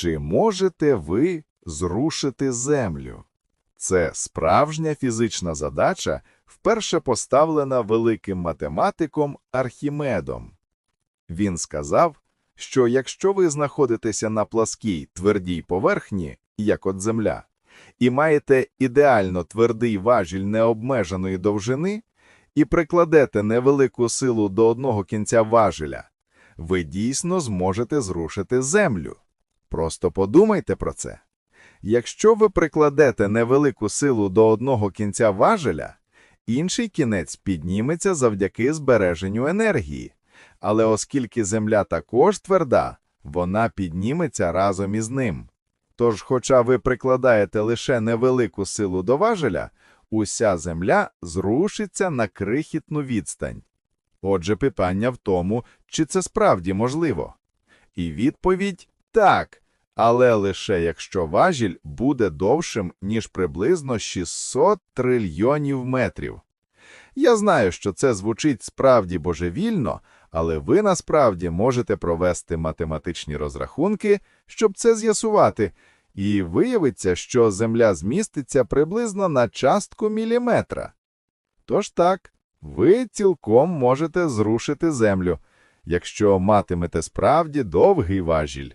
Чи можете ви зрушити землю? Це справжня фізична задача, вперше поставлена великим математиком Архімедом. Він сказав, що якщо ви знаходитеся на пласкій твердій поверхні, як от земля, і маєте ідеально твердий важіль необмеженої довжини, і прикладете невелику силу до одного кінця важеля, ви дійсно зможете зрушити землю. Просто подумайте про це. Якщо ви прикладете невелику силу до одного кінця важеля, інший кінець підніметься завдяки збереженню енергії. Але оскільки земля також тверда, вона підніметься разом із ним. Тож, хоча ви прикладаєте лише невелику силу до важеля, уся земля зрушиться на крихітну відстань. Отже, питання в тому, чи це справді можливо. І відповідь – так, але лише якщо важіль буде довшим, ніж приблизно 600 трильйонів метрів. Я знаю, що це звучить справді божевільно, але ви насправді можете провести математичні розрахунки, щоб це з'ясувати, і виявиться, що Земля зміститься приблизно на частку міліметра. Тож так, ви цілком можете зрушити Землю, якщо матимете справді довгий важіль.